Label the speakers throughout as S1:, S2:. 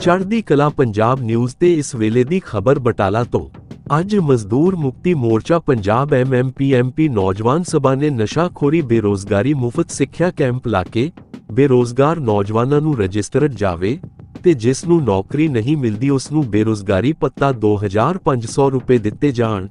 S1: ਚੜ੍ਹਦੀ ਕਲਾ ਪੰਜਾਬ ਨਿਊਜ਼ ਤੇ ਇਸ ਵੇਲੇ ਦੀ ਖਬਰ ਬਟਾਲਾ ਤੋਂ। ਅੱਜ ਮਜ਼ਦੂਰ ਮੁਕਤੀ ਮੋਰਚਾ ਪੰਜਾਬ ਐਮਐਮਪੀਐਮਪੀ ਨੌਜਵਾਨ ਸਭਾ ਨੇ ਨਸ਼ਾਖੋਰੀ ਬੇਰੋਜ਼ਗਾਰੀ ਮੁਫਤ ਸਿੱਖਿਆ ਕੈਂਪ ਲਾ ਕੇ ਬੇਰੋਜ਼ਗਾਰ ਨੌਜਵਾਨਾਂ ਨੂੰ ਰਜਿਸਟਰਡ ਜਾਵੇ ਤੇ ਜਿਸ ਨੂੰ ਨੌਕਰੀ ਨਹੀਂ ਮਿਲਦੀ ਉਸ ਨੂੰ ਬੇਰੋਜ਼ਗਾਰੀ ਭੱਤਾ 2500 ਰੁਪਏ ਦਿੱਤੇ ਜਾਣ।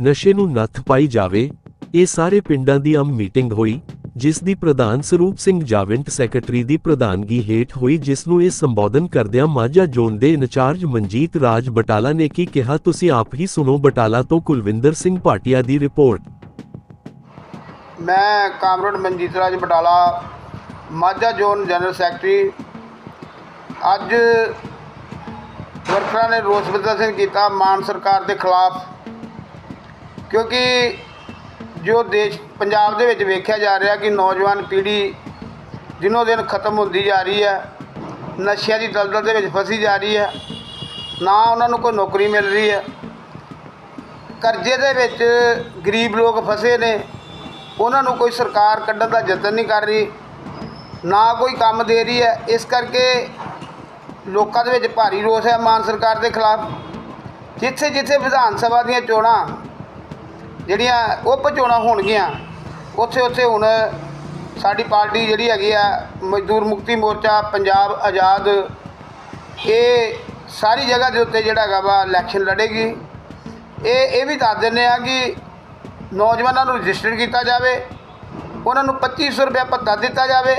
S1: ਨਸ਼ੇ ਨੂੰ ਨੱਥ ਪਾਈ ਜਾਵੇ। ਇਹ ਸਾਰੇ ਪਿੰਡਾਂ ਦੀ ਅਮ ਮੀਟਿੰਗ ਹੋਈ। ਜਿਸ ਦੀ ਪ੍ਰਧਾਨ ਸਰੂਪ ਸਿੰਘ ਜਾਵੰਟ ਸੈਕਟਰੀ ਦੀ ਪ੍ਰਧਾਨਗੀ ਹੇਠ ਹੋਈ, ਜਿਸ ਨੂੰ ਇਹ ਸੰਬੋਧਨ ਕਰਦਿਆਂ ਮਾਝਾ ਜ਼ੋਨ ਦੇ ਇੰਚਾਰਜ ਮਨਜੀਤ ਰਾਜ ਬਟਾਲਾ ਨੇ ਕੀ ਕਿਹਾ, ਤੁਸੀਂ ਆਪ ਹੀ ਸੁਣੋ ਬਟਾਲਾ ਤੋਂ ਕੁਲਵਿੰਦਰ ਸਿੰਘ ਭਾਟੀਆ ਦੀ ਰਿਪੋਰਟ।
S2: ਮੈਂ comrade Manjit Raj Batala, Majha zone general secretary. ਅੱਜ ਵਰਕਰਾਂ ਨੇ ਰੋਸ ਪ੍ਰਦਰਸ਼ਨ ਕੀਤਾ ਮਾਨ ਸਰਕਾਰ ਦੇ ਖਿਲਾਫ, ਕਿਉਂਕਿ ਜੋ ਦੇਸ਼, ਪੰਜਾਬ ਦੇ ਵਿੱਚ ਵੇਖਿਆ ਜਾ ਰਿਹਾ ਕਿ ਨੌਜਵਾਨ ਪੀੜ੍ਹੀ ਦਿਨੋ ਦਿਨ ਖਤਮ ਹੁੰਦੀ ਜਾ ਰਹੀ ਹੈ, ਨਸ਼ਿਆਂ ਦੀ ਦਲਦਲ ਦੇ ਵਿੱਚ ਫਸੀ ਜਾ ਰਹੀ ਹੈ, ਨਾ ਉਹਨਾਂ ਨੂੰ ਕੋਈ ਨੌਕਰੀ ਮਿਲ ਰਹੀ ਹੈ, ਕਰਜ਼ੇ ਦੇ ਵਿੱਚ ਗਰੀਬ ਲੋਕ ਫਸੇ ਨੇ, ਉਹਨਾਂ ਨੂੰ ਕੋਈ ਸਰਕਾਰ ਕੱਢਣ ਦਾ ਯਤਨ ਨਹੀਂ ਕਰ ਰਹੀ, ਨਾ ਕੋਈ ਕੰਮ ਦੇ ਰਹੀ ਹੈ, ਇਸ ਕਰਕੇ ਲੋਕਾਂ ਦੇ ਵਿੱਚ ਭਾਰੀ ਰੋਸ ਹੈ ਮਾਨ ਸਰਕਾਰ ਦੇ ਖਿਲਾਫ ਜਿੱਥੇ ਜਿੱਥੇ ਵਿਧਾਨ ਸਭਾ ਦੀਆਂ ਚੋਣਾਂ ਜਿਹੜੀਆਂ ਉਪ ਚੋਣਾਂ ਹੋਣਗੀਆਂ, ਉੱਥੇ ਉੱਥੇ ਹੁਣ ਸਾਡੀ ਪਾਰਟੀ ਜਿਹੜੀ ਹੈਗੀ ਆ, ਮਜ਼ਦੂਰ ਮੁਕਤੀ ਮੋਰਚਾ, ਪੰਜਾਬ ਆਜ਼ਾਦ, ਇਹ ਸਾਰੀ ਜਗ੍ਹਾ ਦੇ ਉੱਤੇ ਜਿਹੜਾ ਹੈਗਾ ਵਾ ਇਲੈਕਸ਼ਨ ਲੜੇਗੀ। ਇਹ ਇਹ ਵੀ ਦੱਸ ਦਿੰਦੇ ਆ ਕਿ ਨੌਜਵਾਨਾਂ ਨੂੰ ਰਜਿਸਟਰ ਕੀਤਾ ਜਾਵੇ, ਉਹਨਾਂ ਨੂੰ 2500 ਰੁਪਏ ਭੱਤਾ ਦਿੱਤਾ ਜਾਵੇ,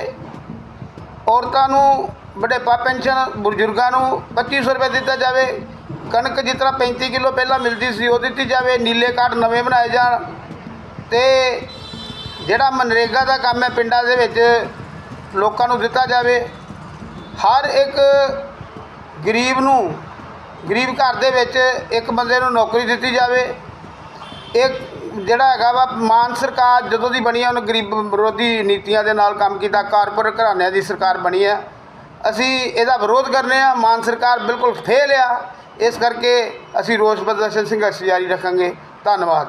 S2: ਔਰਤਾਂ ਨੂੰ ਵਡੇਪਾ ਪੈਨਸ਼ਨ, ਬਜ਼ੁਰਗਾਂ ਨੂੰ 2500 ਰੁਪਏ ਦਿੱਤਾ ਜਾਵੇ ਕਣਕ ਜਿਸ ਤਰ੍ਹਾਂ 35 ਕਿਲੋ ਪਹਿਲਾਂ ਮਿਲਦੀ ਸੀ, ਉਹ ਦਿੱਤੀ ਜਾਵੇ, ਨੀਲੇ ਕਾਰਡ ਨਵੇਂ ਬਣਾਏ ਜਾਣ। ਤੇ ਜਿਹੜਾ ਮਨਰੇਗਾ ਦਾ ਕੰਮ ਹੈ ਪਿੰਡਾਂ ਦੇ ਵਿੱਚ, ਲੋਕਾਂ ਨੂੰ ਦਿੱਤਾ ਜਾਵੇ। ਹਰ ਇੱਕ ਗਰੀਬ ਨੂੰ, ਗਰੀਬ ਘਰ ਦੇ ਵਿੱਚ ਇੱਕ ਬੰਦੇ ਨੂੰ ਨੌਕਰੀ ਦਿੱਤੀ ਜਾਵੇ। ਇੱਕ ਜਿਹੜਾ ਹੈਗਾ ਵਾ, ਮਾਨ ਸਰਕਾਰ ਜਦੋਂ ਦੀ ਬਣੀ ਹੈ ਉਹਨੇ ਗਰੀਬ ਵਿਰੋਧੀ ਨੀਤੀਆਂ ਦੇ ਨਾਲ ਕੰਮ ਕੀਤਾ, ਕਾਰਪੋਰੇਟ ਘਰਾਣਿਆਂ ਦੀ ਸਰਕਾਰ ਬਣੀ ਹੈ ਅਸੀਂ ਇਹਦਾ ਵਿਰੋਧ ਕਰਨੇ ਆ, ਮਾਨ ਸਰਕਾਰ ਬਿਲਕੁਲ ਫੇਲ ਆ। ਇਸ ਕਰਕੇ ਅਸੀਂ ਰੋਸ ਪ੍ਰਦਰਸ਼ਨ ਸੰਘਰਸ਼ ਜਾਰੀ ਰੱਖਾਂਗੇ। ਧੰਨਵਾਦ।